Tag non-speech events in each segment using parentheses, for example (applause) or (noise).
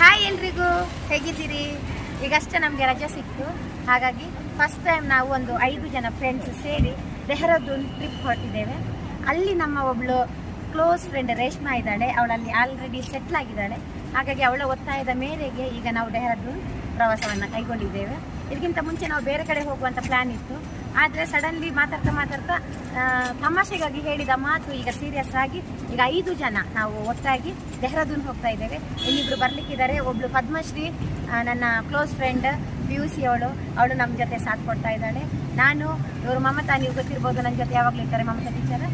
Hi ಎಲ್ರಿಗೂ, ಹೇಗಿದ್ದೀರಿ? ಈಗಷ್ಟೇ ನಮಗೆ ರಜೆ ಸಿಕ್ತು. ಹಾಗಾಗಿ ಫಸ್ಟ್ ಟೈಮ್ ನಾವು ಒಂದು ಐದು ಜನ ಫ್ರೆಂಡ್ಸ್ ಸೇರಿ ದೆಹರಾದೂನ್ ಟ್ರಿಪ್ ಹೊರಟಿದ್ದೇವೆ. ಅಲ್ಲಿ ನಮ್ಮ ಒಬ್ಳು ಕ್ಲೋಸ್ ಫ್ರೆಂಡ್ ರೇಷ್ಮಾ ಇದ್ದಾಳೆ. ಅವಳಲ್ಲಿ ಆಲ್ರೆಡಿ ಸೆಟ್ಲ್ ಆಗಿದ್ದಾಳೆ. ಹಾಗಾಗಿ ಅವಳ ಒತ್ತಾಯದ ಮೇರೆಗೆ ಈಗ ನಾವು ಡೆಹ್ರಾಡೂನ್ ಪ್ರವಾಸವನ್ನು ಕೈಗೊಂಡಿದ್ದೇವೆ. ಇದಕ್ಕಿಂತ ಮುಂಚೆ ನಾವು ಬೇರೆ ಕಡೆ ಹೋಗುವಂಥ ಪ್ಲ್ಯಾನ್ ಇತ್ತು. ಆದರೆ ಸಡನ್ಲಿ ಮಾತಾಡ್ತಾ ಮಾತಾಡ್ತಾ ತಮಾಷೆಗಾಗಿ ಹೇಳಿದ ಮಾತು ಈಗ ಸೀರಿಯಸ್ ಆಗಿ ಈಗ ಐದು ಜನ ನಾವು ಒಟ್ಟಾಗಿ ದೆಹ್ರಾದೂನ್ ಹೋಗ್ತಾ ಇದ್ದೇವೆ. ಇನ್ನಿಬ್ರು ಬರ್ಲಿಕ್ಕಿದ್ದಾರೆ. ಒಬ್ಳು ಪದ್ಮಶ್ರೀ ನನ್ನ close friend P U C ಅವಳು. ಅವಳು ನಮ್ಮ ಜೊತೆ ಸಾಥ್ ಕೊಡ್ತಾ ಇದ್ದಾಳೆ. ನಾನು, ಇವರು ಮಮತಾ, ನೀವು ಗೊತ್ತಿರ್ಬೋದು ನನ್ನ ಜೊತೆ ಯಾವಾಗಲೂ ಇರ್ತಾರೆ ಮಮತಾ ಟೀಚರ್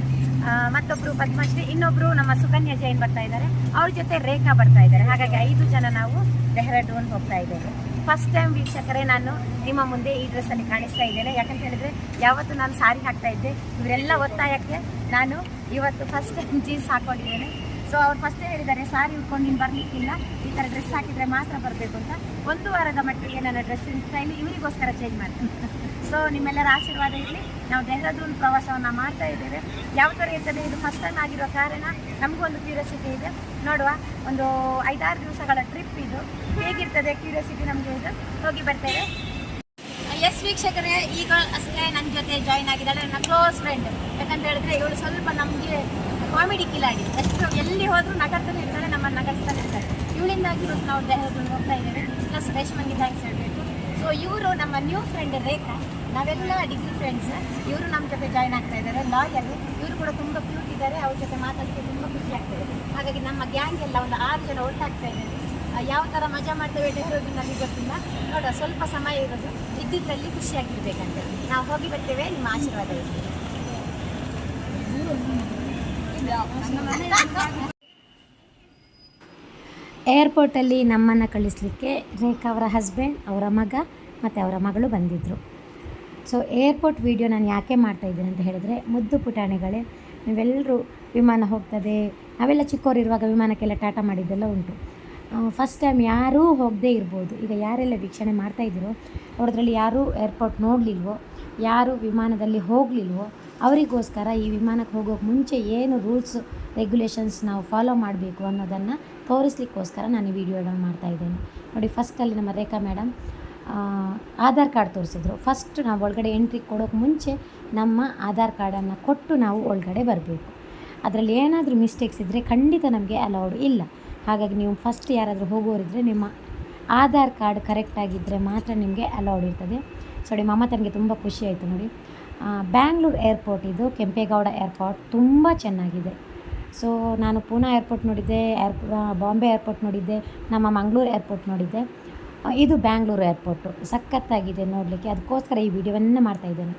ಮತ್ತೊಬ್ಬರು ಪದ್ಮಶ್ರೀ ಇನ್ನೊಬ್ಬರು ನಮ್ಮ ಸುಕನ್ಯಾ ಜೈನ್ ಬರ್ತಾ ಇದ್ದಾರೆ. ಅವ್ರ ಜೊತೆ ರೇಖಾ ಬರ್ತಾ ಇದ್ದಾರೆ. ಹಾಗಾಗಿ ಐದು ಜನ ನಾವು ಡೆಹ್ರಾಡೂನ್ ಹೋಗ್ತಾ ಇದ್ದೇವೆ. ಫಸ್ಟ್ ಟೈಮ್ ವೀಕ್ಷಕರೇ ನಾನು ನಿಮ್ಮ ಮುಂದೆ ಈ ಡ್ರೆಸ್ಸಲ್ಲಿ ಕಾಣಿಸ್ತಾ ಇದ್ದೇನೆ. ಯಾಕಂತ ಹೇಳಿದ್ರೆ ಯಾವತ್ತು ನಾನು ಸಾರಿ ಹಾಕ್ತಾ ಇದ್ದೆ, ಇವರೆಲ್ಲ ಒತ್ತಾಯಕ್ಕೆ ನಾನು ಇವತ್ತು ಫಸ್ಟ್ ಟೈಮ್ ಜೀನ್ಸ್ ಹಾಕೊಂಡಿದ್ದೇನೆ. ಸೊ ಅವ್ರು ಫಸ್ಟ್ ಹೇಳಿದ್ದಾರೆ, ಸಾರಿ ಉಟ್ಕೊಂಡು ನೀನು ಬರಲಿಕ್ಕಿಲ್ಲ. ಈ ಥರ ಡ್ರೆಸ್ ಹಾಕಿದರೆ ಮಾತ್ರ ಬರಬೇಕು ಅಂತ. ಒಂದು ವಾರದ ಮಟ್ಟಿಗೆ ನನ್ನ ಡ್ರೆಸ್ಸಿನ ಸ್ಟೈಲ್ ಇವರಿಗೋಸ್ಕರ ಚೇಂಜ್ ಮಾಡ್ತೀನಿ. (laughs) ಸೊ ನಿಮ್ಮೆಲ್ಲರ ಆಶೀರ್ವಾದ ಇರಲಿ. ನಾವು ಡೆಹ್ರಾಡೂನ್ ಪ್ರವಾಸವನ್ನು ಮಾಡ್ತಾ ಇದ್ದೇವೆ. ಯಾವ ಥರ ಇರ್ತದೆ? ಇದು ಫಸ್ಟ್ ಟೈಮ್ ಆಗಿರೋ ಕಾರಣ ನಮಗೂ ಒಂದು ಕ್ಯೂರಿಯಾಸಿಟಿ ಇದೆ. ನೋಡುವ, ಒಂದು ಐದಾರು ದಿವಸಗಳ ಟ್ರಿಪ್ ಇದು. ಹೇಗಿರ್ತದೆ? ಕ್ಯೂರಿಯಾಸಿಟಿ ನಮಗೆ ಇದು. ಹೋಗಿ ಬರ್ತೇವೆ. ಎಸ್ ವೀಕ್ಷಕರೇ ಈಗ ಅಷ್ಟೇ ನನ್ನ ಜೊತೆ ಜಾಯಿನ್ ಆಗಿದ್ದಾಳೆ, ನನ್ನ ಕ್ಲೋಸ್ ಫ್ರೆಂಡ್ ಯಾಕಂತ ಹೇಳಿದ್ರೆ, ಇವಳು ಸ್ವಲ್ಪ ನಮಗೆ ಕಾಮಿಡಿ ಕಿಲಾಡಿ ಎಷ್ಟು ಎಲ್ಲಿ ಹೋದರೂ ನಗರ್ತಾನೆ ಇರ್ತಾಳೆ, ನಮ್ಮನ್ನು ನಗರ್ಸ್ತಾನೆ ಇರ್ತಾರೆ ಇವಳಿಂದಾಗಿ ಇವತ್ತು ನಾವು ದೇಹದಲ್ಲಿ ಹೋಗ್ತಾ ಇದ್ದೇವೆ. ಪ್ಲಸ್ ರೇಷ್ಮಂಗೆ ಥ್ಯಾಂಕ್ಸ್ ಹೇಳಬೇಕು. ಸೊ ಇವರು ನಮ್ಮ ನ್ಯೂ ಫ್ರೆಂಡ್ ರೇಖಾ. ನಾವೆಲ್ಲ ಡಿಗ್ರಿ ಫ್ರೆಂಡ್ಸ್ ಇವರು ನಮ್ಮ ಜೊತೆ ಜಾಯ್ನ್ ಆಗ್ತಾ ಇದ್ದಾರೆ. ಲಾಯರ್ ಇವರು ಕೂಡ ತುಂಬ ಕ್ಯೂಟ್ ಇದ್ದಾರೆ. ಅವ್ರ ಜೊತೆ ಮಾತಾಡಲಿಕ್ಕೆ ತುಂಬ ಖುಷಿ ಆಗ್ತದೆ ಹಾಗಾಗಿ ನಮ್ಮ ಗ್ಯಾಂಗ್ ಎಲ್ಲ ಒಂದು ಆರು ಜನ ಒಟ್ಟಾಗ್ತಾ ಇದ್ದಾರೆ ಯಾವ ಥರ ಮಜಾ ಮಾಡ್ತೇವೆ ಡೆಹ್ರಾಡೂನಲ್ಲಿ ಗೊತ್ತಿಲ್ಲ. ನೋಡ ಸ್ವಲ್ಪ ಸಮಯ ಇರೋದು. ಇದ್ದಿದ್ರಲ್ಲಿ ಖುಷಿಯಾಗಿರ್ಬೇಕಂತ. ನಾವು ಹೋಗಿ ಬರ್ತೇವೆ. ನಿಮ್ಮ ಆಶೀರ್ವಾದ ಏರ್ಪೋರ್ಟಲ್ಲಿ ನಮ್ಮನ್ನು ಕಳಿಸ್ಲಿಕ್ಕೆ ರೇಖಾ ಅವರ ಹಸ್ಬೆಂಡ್ ಅವರ ಮಗ ಮತ್ತು ಅವರ ಮಗಳು ಬಂದಿದ್ದರು ಸೊ ಏರ್ಪೋರ್ಟ್ ವೀಡಿಯೋ ನಾನು ಯಾಕೆ ಮಾಡ್ತಾ ಇದ್ದೀನಿ ಅಂತ ಹೇಳಿದ್ರೆ, ಮುದ್ದು ಪುಟಾಣಿಗಳೇ ನೀವೆಲ್ಲರೂ ವಿಮಾನ ಹೋಗ್ತದೆ, ನಾವೆಲ್ಲ ಚಿಕ್ಕವರಿರುವಾಗ ವಿಮಾನಕ್ಕೆಲ್ಲ ಟಾಟಾ ಮಾಡಿದ್ದೆಲ್ಲ ಉಂಟು. ಫಸ್ಟ್ ಟೈಮ್ ಯಾರೂ ಹೋಗದೇ ಇರ್ಬೋದು. ಈಗ ಯಾರೆಲ್ಲ ವೀಕ್ಷಣೆ ಮಾಡ್ತಾ ಇದ್ದೀರೋ ಅವ್ರದ್ರಲ್ಲಿ ಯಾರೂ ಏರ್ಪೋರ್ಟ್ ನೋಡಲಿಲ್ವೋ ಯಾರು ವಿಮಾನದಲ್ಲಿ ಹೋಗಲಿಲ್ವೋ ಅವರಿಗೋಸ್ಕರ ಈ ವಿಮಾನಕ್ಕೆ ಹೋಗೋಕ್ಕೆ ಮುಂಚೆ ಏನು ರೂಲ್ಸ್ ರೆಗ್ಯುಲೇಷನ್ಸ್ ನಾವು ಫಾಲೋ ಮಾಡಬೇಕು ಅನ್ನೋದನ್ನು ತೋರಿಸ್ಲಿಕ್ಕೋಸ್ಕರ ನಾನು ಈ ಮಾಡ್ತಾ ಇದ್ದೇನೆ. ನೋಡಿ ಫಸ್ಟಲ್ಲಿ ನಮ್ಮ ರೇಖಾ ಮೇಡಮ್ ಆಧಾರ್ ಕಾರ್ಡ್ ತೋರಿಸಿದ್ರು. ಫಸ್ಟ್ ನಾವು ಒಳಗಡೆ ಎಂಟ್ರಿ ಕೊಡೋಕ್ಕೆ ಮುಂಚೆ ನಮ್ಮ ಆಧಾರ್ ಕಾರ್ಡನ್ನು ಕೊಟ್ಟು ನಾವು ಒಳಗಡೆ ಬರಬೇಕು. ಅದರಲ್ಲಿ ಏನಾದರೂ ಮಿಸ್ಟೇಕ್ಸ್ ಇದ್ದರೆ ಖಂಡಿತ ನಮಗೆ ಅಲೌಡ್ ಇಲ್ಲ. ಹಾಗಾಗಿ ನೀವು ಫಸ್ಟ್ ಯಾರಾದರೂ ಹೋಗೋರಿದ್ದರೆ ನಿಮ್ಮ ಆಧಾರ್ ಕಾರ್ಡ್ ಕರೆಕ್ಟಾಗಿದ್ದರೆ ಮಾತ್ರ ನಿಮಗೆ ಅಲೌಡ್ ಇರ್ತದೆ. ಸೊ ಮಾಮ ತನಗೆ ತುಂಬ ಖುಷಿ ಆಯಿತು ನೋಡಿ. ಬ್ಯಾಂಗ್ಳೂರ್ ಏರ್ಪೋರ್ಟ್ ಇದು, ಕೆಂಪೇಗೌಡ ಏರ್ಪೋರ್ಟ್ ತುಂಬ ಚೆನ್ನಾಗಿದೆ. ಸೊ ನಾನು ಪೂನಾ ಏರ್ಪೋರ್ಟ್ ನೋಡಿದ್ದೆ ಏರ್ ಬಾಂಬೆ ಏರ್ಪೋರ್ಟ್ ನೋಡಿದ್ದೆ, ನಮ್ಮ ಮಂಗಳೂರು ಏರ್ಪೋರ್ಟ್ ನೋಡಿದ್ದೆ. ಇದು ಬ್ಯಾಂಗ್ಳೂರು ಏರ್ಪೋರ್ಟು ಸಖತ್ತಾಗಿದೆ ನೋಡಲಿಕ್ಕೆ. ಅದಕ್ಕೋಸ್ಕರ ಈ ವಿಡಿಯೋವನ್ನು ಮಾಡ್ತಾಯಿದ್ದೇನೆ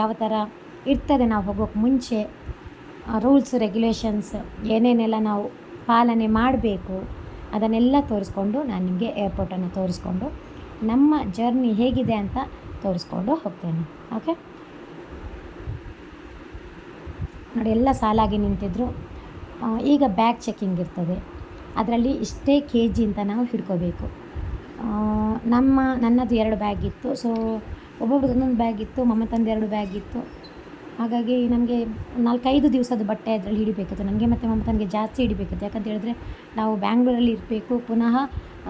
ಯಾವ ಥರ ಇರ್ತದೆ ನಾವು ಹೋಗೋಕ್ಕೆ ಮುಂಚೆ ರೂಲ್ಸ್ ರೆಗ್ಯುಲೇಷನ್ಸ್ ಏನೇನೆಲ್ಲ ನಾವು ಪಾಲನೆ ಮಾಡಬೇಕು, ಅದನ್ನೆಲ್ಲ ತೋರಿಸ್ಕೊಂಡು ನಾನು ನಿಮಗೆ ಏರ್ಪೋರ್ಟನ್ನು ತೋರಿಸ್ಕೊಂಡು ನಮ್ಮ ಜರ್ನಿ ಹೇಗಿದೆ ಅಂತ ತೋರಿಸ್ಕೊಂಡು ಹೋಗ್ತೇನೆ ಓಕೆ ನೋಡಿ, ಎಲ್ಲ ಸಾಲಾಗಿ ನಿಂತಿದ್ರು. ಈಗ ಬ್ಯಾಗ್ ಚೆಕಿಂಗ್ ಇರ್ತದೆ. ಅದರಲ್ಲಿ ಇಷ್ಟೇ ಕೆ ಜಿ ಅಂತ ನಾವು ಹಿಡ್ಕೋಬೇಕು. ನಮ್ಮ, ನನ್ನದು ಎರಡು ಬ್ಯಾಗ್ ಇತ್ತು ಸೊ ಒಬ್ಬೊಬ್ರದ್ದು ಒಂದೊಂದು ಬ್ಯಾಗ್ ಇತ್ತು ತಂದೆ ಎರಡು ಬ್ಯಾಗ್ ಇತ್ತು. ಹಾಗಾಗಿ ನಮಗೆ ನಾಲ್ಕೈದು ದಿವಸದ ಬಟ್ಟೆ ಅದರಲ್ಲಿ ಹಿಡಿಬೇಕಿತ್ತು. ನನಗೆ ಮತ್ತು ಮಮತನಿಗೆ ಜಾಸ್ತಿ ಹಿಡಿಬೇಕಿತ್ತು. ಯಾಕಂತ ಹೇಳಿದ್ರೆ ನಾವು ಬ್ಯಾಂಗ್ಳೂರಲ್ಲಿ ಇರಬೇಕು, ಪುನಃ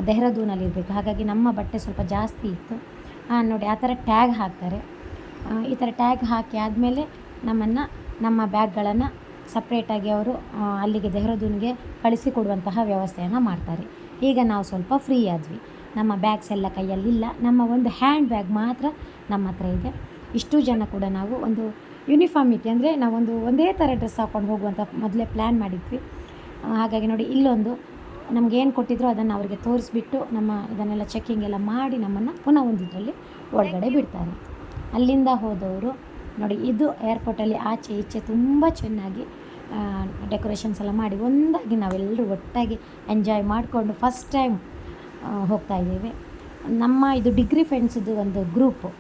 ದೆಹರಾದೂನಲ್ಲಿ ಇರಬೇಕು. ಹಾಗಾಗಿ ನಮ್ಮ ಬಟ್ಟೆ ಸ್ವಲ್ಪ ಜಾಸ್ತಿ ಇತ್ತು. ನೋಡಿ, ಆ ಥರ ಟ್ಯಾಗ್ ಹಾಕ್ತಾರೆ. ಈ ಥರ ಟ್ಯಾಗ್ ಹಾಕಿ ಆದಮೇಲೆ ನಮ್ಮನ್ನು, ನಮ್ಮ ಬ್ಯಾಗ್ಗಳನ್ನು ಸಪ್ರೇಟಾಗಿ ಅವರು ಅಲ್ಲಿಗೆ ದೆಹ್ರಾದೂನ್ಗೆ ಕಳಿಸಿಕೊಡುವಂತಹ ವ್ಯವಸ್ಥೆಯನ್ನು ಮಾಡ್ತಾರೆ. ಈಗ ನಾವು ಸ್ವಲ್ಪ ಫ್ರೀ ಆದ್ವಿ. ನಮ್ಮ ಬ್ಯಾಗ್ಸ್ ಎಲ್ಲ ಕೈಯಲ್ಲಿಲ್ಲ. ನಮ್ಮ ಒಂದು ಹ್ಯಾಂಡ್ ಬ್ಯಾಗ್ ಮಾತ್ರ ನಮ್ಮ ಹತ್ರ ಇದೆ. ಇಷ್ಟು ಜನ ಕೂಡ ನಾವು ಒಂದು ಯೂನಿಫಾರ್ಮಿಟಿ ಅಂದರೆ ನಾವೊಂದು ಒಂದೇ ಥರ ಡ್ರೆಸ್ ಹಾಕ್ಕೊಂಡು ಹೋಗುವಂಥ ಮೊದಲೇ ಪ್ಲ್ಯಾನ್ ಮಾಡಿದ್ವಿ. ಹಾಗಾಗಿ ನೋಡಿ, ಇಲ್ಲೊಂದು ನಮಗೇನು ಕೊಟ್ಟಿದ್ರು ಅದನ್ನು ಅವರಿಗೆ ತೋರಿಸ್ಬಿಟ್ಟು ನಮ್ಮ ಇದನ್ನೆಲ್ಲ ಚೆಕ್ಕಿಂಗ್ ಎಲ್ಲ ಮಾಡಿ ನಮ್ಮನ್ನು ಪುನಃ ಒಂದು ಇದರಲ್ಲಿ ಒಳಗಡೆ ಬಿಡ್ತಾರೆ. ಅಲ್ಲಿಂದ ಹೋದವರು ನೋಡಿ, ಇದು ಏರ್ಪೋರ್ಟಲ್ಲಿ ಆಚೆ ಈಚೆ ತುಂಬ ಚೆನ್ನಾಗಿ ಡೆಕೋರೇಷನ್ಸ್ ಎಲ್ಲ ಮಾಡಿ ಒಂದಾಗಿ ನಾವೆಲ್ಲರೂ ಒಟ್ಟಾಗಿ ಎಂಜಾಯ್ ಮಾಡಿಕೊಂಡು ಫಸ್ಟ್ ಟೈಮ್ ಹೋಗ್ತಾ ಇದ್ದೇವೆ. ನಮ್ಮ ಇದು ಡಿಗ್ರಿ ಫ್ರೆಂಡ್ಸ್ದು ಒಂದು ಗ್ರೂಪು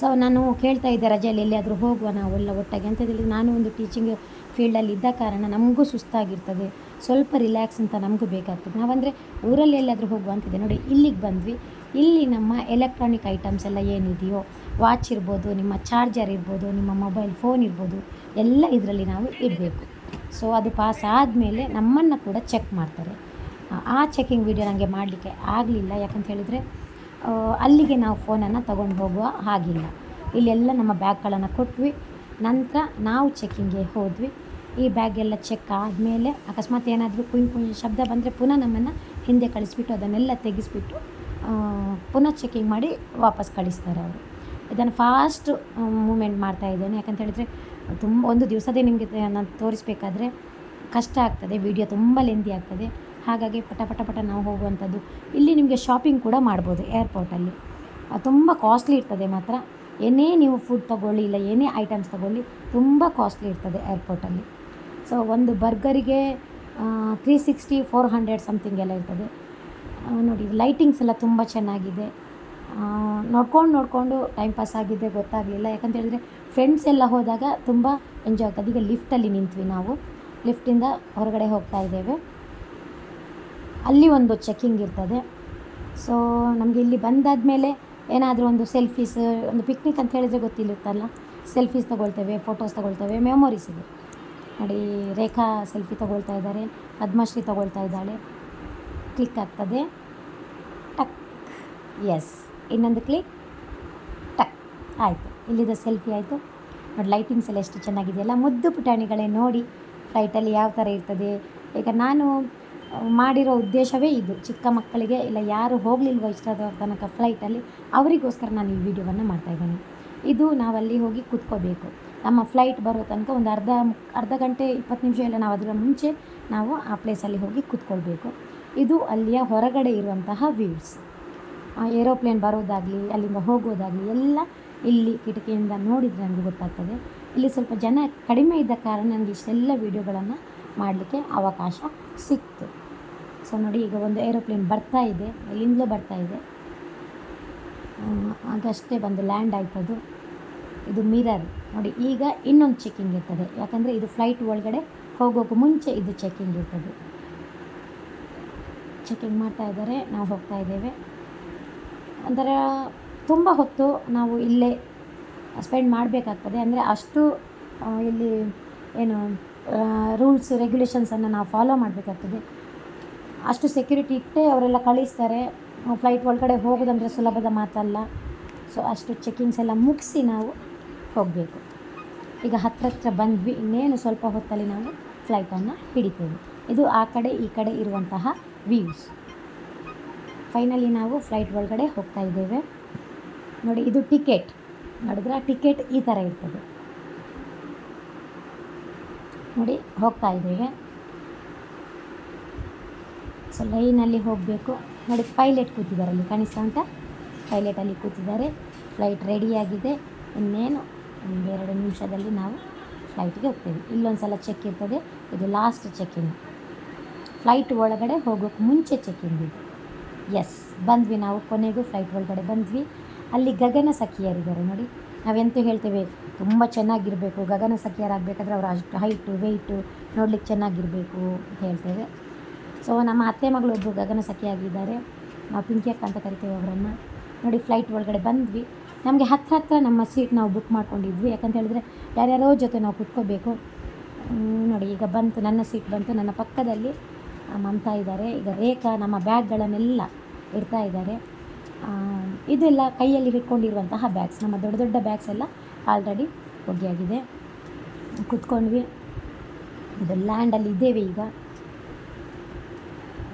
ಸೊ ನಾನು ಕೇಳ್ತಾ ಇದ್ದೆ, ರಜೆಯಲ್ಲಿ ಎಲ್ಲಿಯಾದರೂ ಹೋಗುವ ನಾವೆಲ್ಲ ಒಟ್ಟಾಗಿ ಅಂತ ಹೇಳಿದ್ರೆ. ನಾನು ಒಂದು ಟೀಚಿಂಗ್ ಫೀಲ್ಡಲ್ಲಿ ಇದ್ದ ಕಾರಣ ನಮಗೂ ಸುಸ್ತಾಗಿರ್ತದೆ. ಸ್ವಲ್ಪ ರಿಲ್ಯಾಕ್ಸ್ ಅಂತ ನಮಗೂ ಬೇಕಾಗ್ತದೆ. ನಾವಂದರೆ ಊರಲ್ಲಿ ಎಲ್ಲಾದರೂ ಹೋಗುವಂತಿದೆ ನೋಡಿ, ಇಲ್ಲಿಗೆ ಬಂದ್ವಿ. ಇಲ್ಲಿ ನಮ್ಮ ಎಲೆಕ್ಟ್ರಾನಿಕ್ ಐಟಮ್ಸ್ ಎಲ್ಲ ಏನಿದೆಯೋ ವಾಚ್ ಇರ್ಬೋದು, ನಿಮ್ಮ ಚಾರ್ಜರ್ ಇರ್ಬೋದು, ನಿಮ್ಮ ಮೊಬೈಲ್ ಫೋನ್ ಇರ್ಬೋದು, ಎಲ್ಲ ಇದರಲ್ಲಿ ನಾವು ಇಡಬೇಕು. ಸೊ ಅದು ಪಾಸ್ ಆದಮೇಲೆ ನಮ್ಮನ್ನು ಕೂಡ ಚೆಕ್ ಮಾಡ್ತಾರೆ. ಆ ಚೆಕಿಂಗ್ ವಿಡಿಯೋ ನನಗೆ ಮಾಡಲಿಕ್ಕೆ ಆಗಲಿಲ್ಲ. ಯಾಕಂತ ಹೇಳಿದರೆ ಅಲ್ಲಿಗೆ ನಾವು ಫೋನನ್ನು ತಗೊಂಡು ಹೋಗುವ ಹಾಗಿಲ್ಲ. ಇಲ್ಲೆಲ್ಲ ನಮ್ಮ ಬ್ಯಾಗ್ಗಳನ್ನು ಕೊಟ್ವಿ. ನಂತರ ನಾವು ಚೆಕ್ಕಿಂಗ್ಗೆ ಹೋದ್ವಿ. ಈ ಬ್ಯಾಗ್ ಎಲ್ಲ ಚೆಕ್ ಆದಮೇಲೆ ಅಕಸ್ಮಾತ್ ಏನಾದರೂ ಕುಯ್ ಕುಯ್ ಶಬ್ದ ಬಂದರೆ ಪುನಃ ನಮ್ಮನ್ನು ಹಿಂದೆ ಕಳಿಸ್ಬಿಟ್ಟು ಅದನ್ನೆಲ್ಲ ತೆಗೆಸ್ಬಿಟ್ಟು ಪುನಃ ಚೆಕಿಂಗ್ ಮಾಡಿ ವಾಪಸ್ ಕಳಿಸ್ತಾರೆ ಅವರು. ಇದನ್ನು ಫಾಸ್ಟ್ ಮೂಮೆಂಟ್ ಮಾಡ್ತಾ ಇದ್ದೇನೆ. ಯಾಕಂತ ಹೇಳಿದರೆ ತುಂಬ ಒಂದು ದಿವಸದೇ ನಿಮಗೆ ನಾನು ತೋರಿಸ್ಬೇಕಾದ್ರೆ ಕಷ್ಟ ಆಗ್ತದೆ ವಿಡಿಯೋ ತುಂಬ ಲೆಂದಿ ಆಗ್ತದೆ. ಹಾಗಾಗಿ ಪಟ ಪಟ ಪಟ ನಾವು ಹೋಗುವಂಥದ್ದು. ಇಲ್ಲಿ ನಿಮಗೆ ಶಾಪಿಂಗ್ ಕೂಡ ಮಾಡ್ಬೋದು ಏರ್ಪೋರ್ಟಲ್ಲಿ ತುಂಬ ಕಾಸ್ಟ್ಲಿ ಇರ್ತದೆ ಮಾತ್ರ. ಏನೇ ನೀವು ಫುಡ್ ತಗೊಳ್ಳಿ ಇಲ್ಲ ಏನೇ ಐಟಮ್ಸ್ ತಗೊಳ್ಳಿ ತುಂಬ ಕಾಸ್ಟ್ಲಿ ಇರ್ತದೆ ಏರ್ಪೋರ್ಟಲ್ಲಿ ಸೊ ಒಂದು ಬರ್ಗರಿಗೆ three sixty four hundred something ಎಲ್ಲ ಇರ್ತದೆ. ನೋಡಿ ಲೈಟಿಂಗ್ಸ್ ಎಲ್ಲ ತುಂಬ ಚೆನ್ನಾಗಿದೆ. ನೋಡ್ಕೊಂಡು ನೋಡಿಕೊಂಡು ಟೈಮ್ ಪಾಸ್ ಆಗಿದೆ, ಗೊತ್ತಾಗಲಿಲ್ಲ. ಯಾಕಂತ ಹೇಳಿದರೆ ಫ್ರೆಂಡ್ಸ್ ಎಲ್ಲ ಹೋದಾಗ ತುಂಬ ಎಂಜಾಯ್ ಆಗ್ತದೆ. ಈಗ ಲಿಫ್ಟಲ್ಲಿ ನಿಂತ್ವಿ ನಾವು. ಲಿಫ್ಟಿಂದ ಹೊರಗಡೆ ಹೋಗ್ತಾ ಇದ್ದೇವೆ. ಅಲ್ಲಿ ಒಂದು ಚೆಕ್ಕಿಂಗ್ ಇರ್ತದೆ. ಸೊ ನಮಗೆ ಇಲ್ಲಿ ಬಂದಾದ ಮೇಲೆ ಏನಾದರೂ ಒಂದು ಸೆಲ್ಫೀಸ್ ಒಂದು ಪಿಕ್ನಿಕ್ ಅಂತ ಹೇಳಿದರೆ ಗೊತ್ತಿರುತ್ತಲ್ಲ? ಸೆಲ್ಫೀಸ್ ತೊಗೊಳ್ತೇವೆ ಫೋಟೋಸ್ ತೊಗೊಳ್ತೇವೆ ಮೆಮೊರೀಸ್ ಇದೆ. ನೋಡಿ, ರೇಖಾ ಸೆಲ್ಫಿ ತಗೊಳ್ತಾ ಇದ್ದಾರೆ. ಪದ್ಮಶ್ರೀ ತಗೊಳ್ತಾ ಇದ್ದಾಳೆ. ಕ್ಲಿಕ್ ಆಗ್ತದೆ. ಟಕ್. ಎಸ್ ಇನ್ನೊಂದು ಕ್ಲಿಕ್. ಟಕ್. ಆಯಿತು. ಇಲ್ಲಿದ ಸೆಲ್ಫಿ ಆಯಿತು. ನೋಡಿ ಲೈಟಿಂಗ್ಸ್ ಎಲ್ಲ ಎಷ್ಟು ಚೆನ್ನಾಗಿದೆಯಲ್ಲ. ಮುದ್ದು ಪುಟಾಣಿಗಳೇ ನೋಡಿ ಫ್ಲೈಟಲ್ಲಿ ಯಾವ ಥರ ಇರ್ತದೆ. ಈಗ ನಾನು ಮಾಡಿರೋ ಉದ್ದೇಶವೇ ಇದು. ಚಿಕ್ಕ ಮಕ್ಕಳಿಗೆ ಇಲ್ಲ, ಯಾರು ಹೋಗಲಿಲ್ವೋ ಇಷ್ಟದ ತನಕ ಫ್ಲೈಟಲ್ಲಿ ಅವರಿಗೋಸ್ಕರ ನಾನು ಈ ವಿಡಿಯೋವನ್ನು ಮಾಡ್ತಾಯಿದ್ದೇನೆ ಇದು ನಾವಲ್ಲಿ ಹೋಗಿ ಕೂತ್ಕೋಬೇಕು. ನಮ್ಮ ಫ್ಲೈಟ್ ಬರೋ ತನಕ ಒಂದು ಅರ್ಧ ಅರ್ಧ ಗಂಟೆ ಇಪ್ಪತ್ತು ನಿಮಿಷ ಇಲ್ಲ, ನಾವು ಅದರ ಮುಂಚೆ ನಾವು ಆ ಪ್ಲೇಸಲ್ಲಿ ಹೋಗಿ ಕೂತ್ಕೊಳ್ಬೇಕು. ಇದು ಅಲ್ಲಿಯ ಹೊರಗಡೆ ಇರುವಂತಹ ವ್ಯೂಸ್ ಏರೋಪ್ಲೇನ್ ಬರೋದಾಗಲಿ, ಅಲ್ಲಿಂದ ಹೋಗೋದಾಗಲಿ, ಎಲ್ಲ ಇಲ್ಲಿ ಕಿಟಕಿಯಿಂದ ನೋಡಿದರೆ ನನಗೆ ಗೊತ್ತಾಗ್ತದೆ. ಇಲ್ಲಿ ಸ್ವಲ್ಪ ಜನ ಕಡಿಮೆ ಇದ್ದ ಕಾರಣ ನನಗೆ ಇಷ್ಟೆಲ್ಲ ವೀಡಿಯೋಗಳನ್ನು ಮಾಡಲಿಕ್ಕೆ ಅವಕಾಶ ಸಿಕ್ತು. ಸೊ ನೋಡಿ, ಈಗ ಒಂದು ಏರೋಪ್ಲೇನ್ ಬರ್ತಾ ಇದೆ ಎಲ್ಲಿಂದಲೂ ಬರ್ತಾ ಇದೆ. ಆಗಷ್ಟೇ ಬಂದು ಲ್ಯಾಂಡ್ ಆಯ್ತದು. ಇದು ಮಿರರ್. ನೋಡಿ, ಈಗ ಇನ್ನೊಂದು ಚೆಕಿಂಗ್ ಇರ್ತದೆ. ಯಾಕಂದರೆ ಇದು ಫ್ಲೈಟ್ ಒಳಗಡೆ ಹೋಗೋಕ್ಕೂ ಮುಂಚೆ ಇದು ಚೆಕಿಂಗ್ ಇರ್ತದೆ. ಚೆಕಿಂಗ್ ಮಾಡ್ತಾ ಇದ್ದಾರೆ. ನಾವು ಹೋಗ್ತಾ ಇದ್ದೇವೆ. ಒಂಥರ ತುಂಬ ಹೊತ್ತು ನಾವು ಇಲ್ಲೇ ಸ್ಪೆಂಡ್ ಮಾಡಬೇಕಾಗ್ತದೆ. ಅಂದರೆ ಅಷ್ಟು ಇಲ್ಲಿ ಏನು ರೂಲ್ಸ್ ರೆಗ್ಯುಲೇಷನ್ಸನ್ನು ನಾವು ಫಾಲೋ ಮಾಡಬೇಕಾಗ್ತದೆ. ಅಷ್ಟು ಸೆಕ್ಯೂರಿಟಿ ಇಟ್ಟೇ ಅವರೆಲ್ಲ ಕಳಿಸ್ತಾರೆ. ಫ್ಲೈಟ್ ಒಳಗಡೆ ಹೋಗೋದಂದರೆ ಸುಲಭದ ಮಾತಲ್ಲ. ಸೊ ಅಷ್ಟು ಚೆಕಿಂಗ್ಸ್ ಎಲ್ಲ ಮುಗಿಸಿ ನಾವು ಹೋಗಬೇಕು. ಈಗ ಹತ್ರ ಹತ್ರ ಬಂದ್ವಿ, ಇನ್ನೇನು ಸ್ವಲ್ಪ ಹೊತ್ತಲ್ಲಿ ನಾವು ಫ್ಲೈಟನ್ನು ಹಿಡಿತೇವೆ. ಇದು ಆ ಕಡೆ, ಈ ಕಡೆ ಇರುವಂತಹ ವ್ಯೂಸ್ ಫೈನಲಿ ನಾವು ಫ್ಲೈಟ್ ಒಳಗಡೆ ಹೋಗ್ತಾ ಇದ್ದೇವೆ. ನೋಡಿ, ಇದು ಟಿಕೆಟ್ ನೋಡಿದ್ರೆ ಟಿಕೆಟ್ ಈ ಥರ ಇರ್ತದೆ. ನೋಡಿ, ಹೋಗ್ತಾ ಇದ್ದೇವೆ. ಸೊ ಲೈನಲ್ಲಿ ಹೋಗಬೇಕು. ನೋಡಿ ಪೈಲಟ್ ಕೂತಿದ್ದಾರೆ ಅಲ್ಲಿ, ಕಾಣಿಸ್ತಾ ಉಂಟಾ? ಪೈಲಟಲ್ಲಿ ಕೂತಿದ್ದಾರೆ. ಫ್ಲೈಟ್ ರೆಡಿಯಾಗಿದೆ ಇನ್ನೇನು ಒಂದೆರಡು ನಿಮಿಷದಲ್ಲಿ ನಾವು ಫ್ಲೈಟ್ಗೆ ಹೋಗ್ತೇವೆ. ಇಲ್ಲೊಂದು ಸಲ ಚೆಕ್ ಇರ್ತದೆ. ಇದು ಲಾಸ್ಟ್ ಚೆಕ್ಕಿನ್ ಫ್ಲೈಟ್ ಒಳಗಡೆ ಹೋಗೋಕ್ಕೆ ಮುಂಚೆ ಚೆಕ್ಕಿಂಗ್ ಇದು. ಎಸ್ ಬಂದ್ವಿ ನಾವು. ಕೊನೆಗೂ ಫ್ಲೈಟ್ ಒಳಗಡೆ ಬಂದ್ವಿ. ಅಲ್ಲಿ ಗಗನ ಸಖಿಯರಿದ್ದಾರೆ ನೋಡಿ. ನಾವೆಂತೂ ಹೇಳ್ತೇವೆ? ತುಂಬ ಚೆನ್ನಾಗಿರಬೇಕು. ಗಗನ ಸಖಿಯರಾಗಬೇಕಾದ್ರೆ ಅವರು ಅಷ್ಟು ಹೈಟು ವೆಯ್ಟು ನೋಡ್ಲಿಕ್ಕೆ ಚೆನ್ನಾಗಿರಬೇಕು ಅಂತ ಹೇಳ್ತೇವೆ. ಸೊ ನಮ್ಮ ಅತ್ತೆ ಮಗಳು ಒಬ್ಬರು ಗಗನ ಸಖಿಯಾಗಿದ್ದಾರೆ. ನಾವು ಪಿಂಕಿ ಅಕ್ಕ ಅಂತ ಕರಿತೇವೆ ಅವರನ್ನು. ನೋಡಿ ಫ್ಲೈಟ್ ಒಳಗಡೆ ಬಂದ್ವಿ. ನಮಗೆ ಹತ್ರ ಹತ್ರ ನಮ್ಮ ಸೀಟ್ ನಾವು ಬುಕ್ ಮಾಡ್ಕೊಂಡಿದ್ವಿ. ಯಾಕಂತ ಹೇಳಿದ್ರೆ ಯಾರ್ಯಾರೋ ಜೊತೆ ನಾವು ಕುತ್ಕೋಬೇಕು. ನೋಡಿ, ಈಗ ಬಂತು, ನನ್ನ ಸೀಟ್ ಬಂತು. ನನ್ನ ಪಕ್ಕದಲ್ಲಿ ಮಮತಾ ಇದ್ದಾರೆ. ಈಗ ರೇಖಾ ನಮ್ಮ ಬ್ಯಾಗ್ಗಳನ್ನೆಲ್ಲ ಇಡ್ತಾ ಇದ್ದಾರೆ. ಇದೆಲ್ಲ ಕೈಯಲ್ಲಿ ಹಿಡ್ಕೊಂಡಿರುವಂತಹ ಬ್ಯಾಗ್ಸ್ ನಮ್ಮ ದೊಡ್ಡ ದೊಡ್ಡ ಬ್ಯಾಗ್ಸ್ ಎಲ್ಲ ಆಲ್ರೆಡಿ ಒಗ್ಗಿಯಾಗಿದೆ ಕುತ್ಕೊಂಡ್ವಿ. ಇದು ಲ್ಯಾಂಡಲ್ಲಿ ಇದ್ದೇವೆ ಈಗ.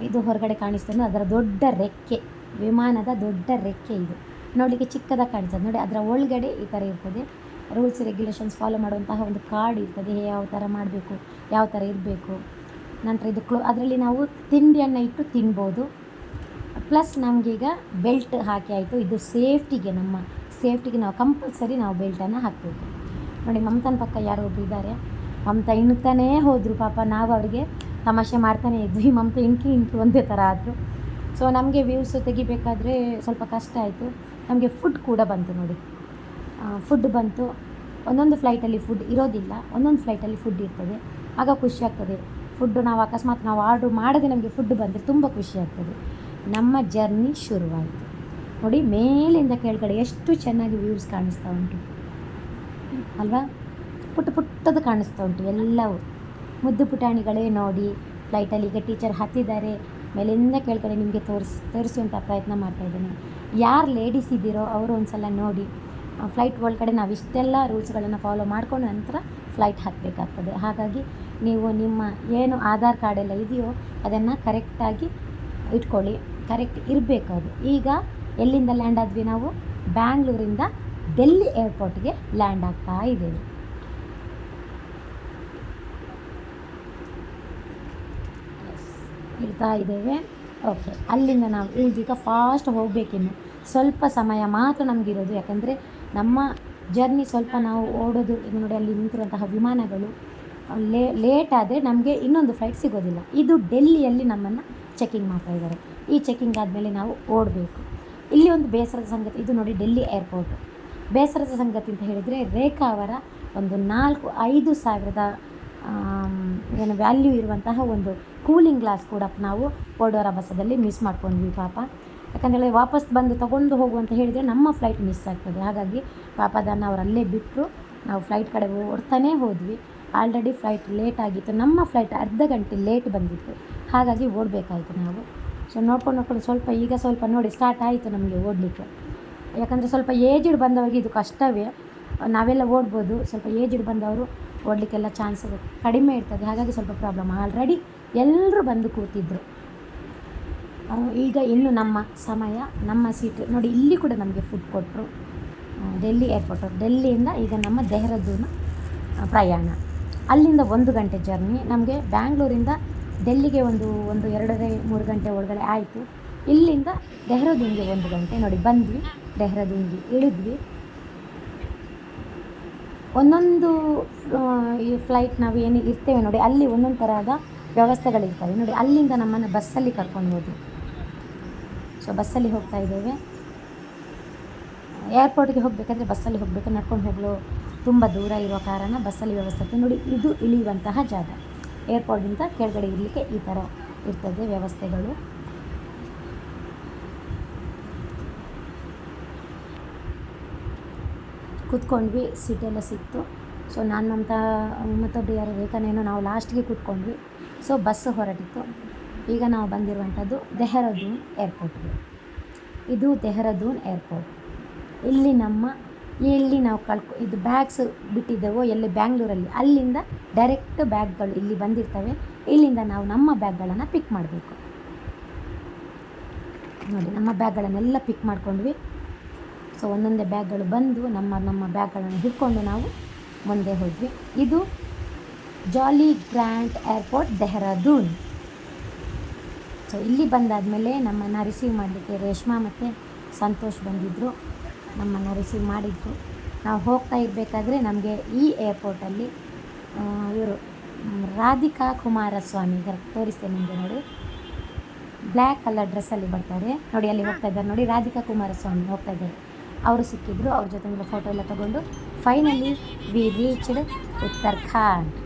ಇದು ಹೊರಗಡೆ ಕಾಣಿಸ್ತದೆ ಅದರ ದೊಡ್ಡ ರೆಕ್ಕೆ, ವಿಮಾನದ ದೊಡ್ಡ ರೆಕ್ಕೆ ಇದು. ನೋಡಲಿಕ್ಕೆ ಚಿಕ್ಕದಾಗಿ ಕಾಣಿಸ್ತದೆ ನೋಡಿ, ಅದರ ಒಳಗಡೆ ಈ ಥರ ಇರ್ತದೆ. ರೂಲ್ಸ್ ರೆಗ್ಯುಲೇಷನ್ಸ್ ಫಾಲೋ ಮಾಡುವಂತಹ ಒಂದು ಕಾರ್ಡ್ ಇರ್ತದೆ. ಯಾವ ಥರ ಮಾಡಬೇಕು, ಯಾವ ಥರ ಇರಬೇಕು. ನಂತರ ಇದು ಕ್ಲೋ ಅದರಲ್ಲಿ ನಾವು ತಿಂಡಿಯನ್ನು ಇಟ್ಟು ತಿನ್ಬೋದು. ಪ್ಲಸ್ ನಮಗೀಗ ಬೆಲ್ಟ್ ಹಾಕಿ ಆಯಿತು. ಇದು ಸೇಫ್ಟಿಗೆ ನಮ್ಮ ಸೇಫ್ಟಿಗೆ ನಾವು ಕಂಪಲ್ಸರಿ ನಾವು ಬೆಲ್ಟನ್ನು ಹಾಕಬೇಕು. ನೋಡಿ, ಮಮತಾನ ಪಕ್ಕ ಯಾರೋ ಒಬ್ರು ಇದ್ದಾರೆ. ಮಮತಾ ಇಣ್ತಾನೇ ಹೋದರು. ಪಾಪ ನಾವು ಅವರಿಗೆ ತಮಾಷೆ ಮಾಡ್ತಾನೆ ಇದ್ವಿ. (laughs) ಮಮತಾ ಇಣ್ಕಿ ಇಣ್ಕಿ ಒಂದೇ ಥರ ಆದರು. ಸೊ ನಮಗೆ ವ್ಯೂಸ್ ತೆಗಿಬೇಕಾದ್ರೆ ಸ್ವಲ್ಪ ಕಷ್ಟ ಆಯಿತು. ನಮಗೆ ಫುಡ್ ಕೂಡ ಬಂತು ನೋಡಿ. ಫುಡ್ ಬಂತು. ಒಂದೊಂದು ಫ್ಲೈಟಲ್ಲಿ ಫುಡ್ ಇರೋದಿಲ್ಲ. ಒಂದೊಂದು ಫ್ಲೈಟಲ್ಲಿ ಫುಡ್ ಇರ್ತದೆ. ಆಗ ಖುಷಿ ಆಗ್ತದೆ. ಫುಡ್ಡು ನಾವು ಅಕಸ್ಮಾತ್ ನಾವು ಆರ್ಡ್ರ್ ಮಾಡದೆ ನಮಗೆ ಫುಡ್ ಬಂದರೆ ತುಂಬ ಖುಷಿ ಆಗ್ತದೆ. ನಮ್ಮ ಜರ್ನಿ ಶುರುವಾಯಿತು. ನೋಡಿ, ಮೇಲಿಂದ ಕೆಳಗಡೆ ಎಷ್ಟು ಚೆನ್ನಾಗಿ ವ್ಯೂಸ್ ಕಾಣಿಸ್ತಾ ಉಂಟು. ಅಲ್ವಾ? ಪುಟ್ಟ ಪುಟ್ಟದು ಕಾಣಿಸ್ತಾ ಉಂಟು ಎಲ್ಲವೂ. ಮುದ್ದು ಪುಟಾಣಿಗಳೇ ನೋಡಿ. ಫ್ಲೈಟಲ್ಲಿ ಈಗ ಟೀಚರ್ ಹತ್ತಿದ್ದಾರೆ. ಮೇಲಿಂದ ಕೆಳಗಡೆ ನಿಮಗೆ ತೋರಿಸ್ ತೋರಿಸುವಂಥ ಪ್ರಯತ್ನ ಮಾಡ್ತಾ ಇದ್ದೇನೆ. ಯಾರು ಲೇಡೀಸ್ ಇದ್ದೀರೋ ಅವರು ಒಂದು ಸಲ ನೋಡಿ ಫ್ಲೈಟ್ ಒಳಗಡೆ ನಾವು ಇಷ್ಟೆಲ್ಲ ರೂಲ್ಸ್ಗಳನ್ನು ಫಾಲೋ ಮಾಡ್ಕೊಂಡು ನಂತರ ಫ್ಲೈಟ್ ಹಾಕಬೇಕಾಗ್ತದೆ. ಹಾಗಾಗಿ ನೀವು ನಿಮ್ಮ ಏನು ಆಧಾರ್ ಕಾರ್ಡ್ ಎಲ್ಲ ಇದೆಯೋ ಅದನ್ನು ಕರೆಕ್ಟಾಗಿ ಇಟ್ಕೊಳ್ಳಿ. ಕರೆಕ್ಟ್ ಇರಬೇಕು ಅದು. ಈಗ ಎಲ್ಲಿಂದ ಲ್ಯಾಂಡ್ ಆದ್ವಿ ನಾವು? ಬ್ಯಾಂಗ್ಳೂರಿಂದ ಡೆಲ್ಲಿ ಏರ್ಪೋರ್ಟ್ಗೆ ಲ್ಯಾಂಡ್ ಆಗ್ತಾ ಇದ್ದೇವೆ. ಇಡ್ತಾ ಇದ್ದೇವೆ. ಓಕೆ ಅಲ್ಲಿಂದ ನಾವು ಇಳಿದೀಗ ಫಾಸ್ಟ್ ಹೋಗಬೇಕಿನ್ನು. ಸ್ವಲ್ಪ ಸಮಯ ಮಾತ್ರ ನಮಗಿರೋದು. ಯಾಕಂದರೆ ನಮ್ಮ ಜರ್ನಿ ಸ್ವಲ್ಪ ನಾವು ಓಡೋದು, ಇದು ನೋಡಿ ಅಲ್ಲಿ ನಿಂತಿರುವಂತಹ ವಿಮಾನಗಳು, ಲೇ ಲೇಟ್ ಆದರೆ ನಮಗೆ ಇನ್ನೊಂದು ಫ್ಲೈಟ್ ಸಿಗೋದಿಲ್ಲ. ಇದು ಡೆಲ್ಲಿಯಲ್ಲಿ ನಮ್ಮನ್ನು ಚೆಕಿಂಗ್ ಮಾಡ್ತಾ ಇದ್ದಾರೆ. ಈ ಚೆಕಿಂಗ್ ಆದಮೇಲೆ ನಾವು ಓಡಬೇಕು. ಇಲ್ಲಿ ಒಂದು ಬೇಸರದ ಸಂಗತಿ, ಇದು ನೋಡಿ ಡೆಲ್ಲಿ ಏರ್ಪೋರ್ಟ್ ಬೇಸರದ ಸಂಗತಿ ಅಂತ ಹೇಳಿದರೆ ರೇಖಾ ಅವರ ಒಂದು ನಾಲ್ಕು, ಐದು ಸಾವಿರದ ಏನು ವ್ಯಾಲ್ಯೂ ಇರುವಂತಹ ಒಂದು ಕೂಲಿಂಗ್ ಗ್ಲಾಸ್ ಕೂಡ ನಾವು ಓಡೋರ ಬಸ್ಸದಲ್ಲಿ ಮಿಸ್ ಮಾಡ್ಕೊಂಡ್ವಿ ಪಾಪ. ಯಾಕಂದರೆ ವಾಪಸ್ ಬಂದು ತಗೊಂಡು ಹೋಗು ಅಂತ ಹೇಳಿದರೆ ನಮ್ಮ ಫ್ಲೈಟ್ ಮಿಸ್ ಆಗ್ತದೆ. ಹಾಗಾಗಿ ಪಾಪ ಅದನ್ನು ಅವ್ರು ಅಲ್ಲೇ ಬಿಟ್ಟರು ನಾವು ಫ್ಲೈಟ್ ಕಡೆ ಓಡ್ತಾನೇ ಹೋದ್ವಿ. ಆಲ್ರೆಡಿ ಫ್ಲೈಟ್ ಲೇಟ್ ಆಗಿತ್ತು. ನಮ್ಮ ಫ್ಲೈಟ್ ಅರ್ಧ ಗಂಟೆ ಲೇಟ್ ಬಂದಿತ್ತು. ಹಾಗಾಗಿ ಓಡಬೇಕಾಯಿತು ನಾವು. ಸೊ ನೋಡ್ಕೊಂಡು ನೋಡ್ಕೊಂಡು ಸ್ವಲ್ಪ ಈಗ ಸ್ವಲ್ಪ ನೋಡಿ ಸ್ಟಾರ್ಟ್ ಆಯಿತು ನಮಗೆ ಓಡಲಿಕ್ಕೆ. ಯಾಕಂದರೆ ಸ್ವಲ್ಪ ಏಜ್ಡ್ ಬಂದವರಿಗೆ ಇದು ಕಷ್ಟವೇ. ನಾವೆಲ್ಲ ಓಡ್ಬೋದು. ಸ್ವಲ್ಪ ಏಜ್ಡ್ ಬಂದವರು ಓಡಲಿಕ್ಕೆಲ್ಲ ಚಾನ್ಸ್ ಕಡಿಮೆ ಇರ್ತದೆ. ಹಾಗಾಗಿ ಸ್ವಲ್ಪ ಪ್ರಾಬ್ಲಮ್ ಆಲ್ರೆಡಿ ಎಲ್ಲರೂ ಬಂದು ಕೂತಿದ್ದರು ಈಗ ಇನ್ನು ನಮ್ಮ ಸಮಯ, ನಮ್ಮ ಸೀಟ್ ನೋಡಿ, ಇಲ್ಲಿ ಕೂಡ ನಮಗೆ ಫುಡ್ ಕೊಟ್ಟರು ಡೆಲ್ಲಿ ಏರ್ಪೋರ್ಟ್ ಡೆಲ್ಲಿಯಿಂದ ಈಗ ನಮ್ಮ ದೆಹರದೂನ ಪ್ರಯಾಣ. ಅಲ್ಲಿಂದ ಒಂದು ಗಂಟೆ ಜರ್ನಿ ನಮಗೆ ಬ್ಯಾಂಗ್ಳೂರಿಂದ ಡೆಲ್ಲಿಗೆ ಒಂದು ಒಂದು ಎರಡನೇ ಮೂರು ಗಂಟೆ ಒಳಗಡೆ ಆಯಿತು. ಇಲ್ಲಿಂದ ಡೆಹ್ರಾದೂನ್ಗೆ ಒಂದು ಗಂಟೆ. ನೋಡಿ, ಬಂದ್ವಿ. ಡೆಹ್ರಾದೂನ್ಗೆ ಇಳಿದ್ವಿ. ಒಂದೊಂದು ಈ ಫ್ಲೈಟ್ ನಾವು ಏನು ಇರ್ತೇವೆ ನೋಡಿ, ಅಲ್ಲಿ ಒಂದೊಂದು ಥರದ ವ್ಯವಸ್ಥೆಗಳಿರ್ತವೆ. ನೋಡಿ, ಅಲ್ಲಿಂದ ನಮ್ಮನ್ನು ಬಸ್ಸಲ್ಲಿ ಕರ್ಕೊಂಡು ಹೋದ್ವಿ ಸೊ ಬಸ್ಸಲ್ಲಿ ಹೋಗ್ತಾ ಇದ್ದೇವೆ. ಏರ್ಪೋರ್ಟ್ಗೆ ಹೋಗಬೇಕಾದ್ರೆ ಬಸ್ಸಲ್ಲಿ ಹೋಗಬೇಕು. ನಡ್ಕೊಂಡು ಹೋಗಲು ತುಂಬ ದೂರ ಇರೋ ಕಾರಣ ಬಸ್ಸಲ್ಲಿ ವ್ಯವಸ್ಥೆ ನೋಡಿ, ಇದು ಇಳಿಯುವಂತಹ ಜಾಗ. ಏರ್ಪೋರ್ಟಿಂದ ಕೆಳಗಡೆ ಇರಲಿಕ್ಕೆ ಈ ಥರ ಇರ್ತದೆ ವ್ಯವಸ್ಥೆಗಳು. ಕೂತ್ಕೊಂಡ್ವಿ, ಸೀಟೆಲ್ಲ ಸಿಕ್ತು. ಸೊ ನಾನು ಅಂತ ಮತ್ತೊಬ್ಬರು ಯಾರು ರೇಖಾನೇನೋ ನಾವು ಲಾಸ್ಟ್ಗೆ ಕೂತ್ಕೊಂಡ್ವಿ. So bus ಹೊರಟಿತ್ತು. ಈಗ ನಾವು ಬಂದಿರುವಂಥದ್ದು ದೆಹರದೂನ್ ಏರ್ಪೋರ್ಟ್ಗೆ ಇದು ದೆಹರದೂನ್ ಏರ್ಪೋರ್ಟ್ ಇಲ್ಲಿ ನಮ್ಮ, ಇಲ್ಲಿ ನಾವು ಕಳ್ಕೊ, ಇದು ಬ್ಯಾಗ್ಸ್ ಬಿಟ್ಟಿದ್ದೆವೋ ಎಲ್ಲಿ ಬ್ಯಾಂಗ್ಳೂರಲ್ಲಿ ಅಲ್ಲಿಂದ ಡೈರೆಕ್ಟ್ ಬ್ಯಾಗ್ಗಳು ಇಲ್ಲಿ ಬಂದಿರ್ತವೆ. ಇಲ್ಲಿಂದ ನಾವು ನಮ್ಮ ಬ್ಯಾಗ್ಗಳನ್ನು ಪಿಕ್ ಮಾಡಬೇಕು. ನೋಡಿ, ನಮ್ಮ ಬ್ಯಾಗ್ಗಳನ್ನೆಲ್ಲ ಪಿಕ್ ಮಾಡ್ಕೊಂಡ್ವಿ. ಸೊ ಒಂದೊಂದೇ ಬ್ಯಾಗ್ಗಳು ಬಂದು ನಮ್ಮ ನಮ್ಮ ಬ್ಯಾಗ್ಗಳನ್ನು ಹಿಡ್ಕೊಂಡು ನಾವು ಮುಂದೆ ಹೋದ್ವಿ. ಇದು ಜಾಲಿ ಗ್ರ್ಯಾಂಡ್ ಏರ್ಪೋರ್ಟ್ ದೆಹರಾದೂನ್ ಸೊ ಇಲ್ಲಿ ಬಂದಾದಮೇಲೆ ನಮ್ಮನ್ನು ರಿಸೀವ್ ಮಾಡಲಿಕ್ಕೆ ರೇಷ್ಮಾ ಮತ್ತು ಸಂತೋಷ್ ಬಂದಿದ್ದರು ನಮ್ಮನ್ನು ರಿಸೀವ್ ಮಾಡಿದರು. ನಾವು ಹೋಗ್ತಾ ಇರಬೇಕಾದ್ರೆ ನಮಗೆ ಈ ಏರ್ಪೋರ್ಟಲ್ಲಿ ಇವರು ರಾಧಿಕಾ ಕುಮಾರಸ್ವಾಮಿ ತೋರಿಸ್ತೇನೆ ನಿಮಗೆ ನೋಡಿ. ಬ್ಲ್ಯಾಕ್ ಕಲರ್ ಡ್ರೆಸ್ಸಲ್ಲಿ ಬರ್ತಾರೆ. ನೋಡಿ, ಅಲ್ಲಿ ಹೋಗ್ತಾ ಇದ್ದಾರೆ. ನೋಡಿ, ರಾಧಿಕಾ ಕುಮಾರಸ್ವಾಮಿ ಹೋಗ್ತಾ ಇದ್ದಾರೆ. ಅವರು ಸಿಕ್ಕಿದ್ರು ಅವ್ರ ಜೊತೆ ಫೋಟೋ ಎಲ್ಲ ತಗೊಂಡು ಫೈನಲಿ ವಿ ರೀಚ್ಡ್ ಉತ್ತರಾಖಂಡ್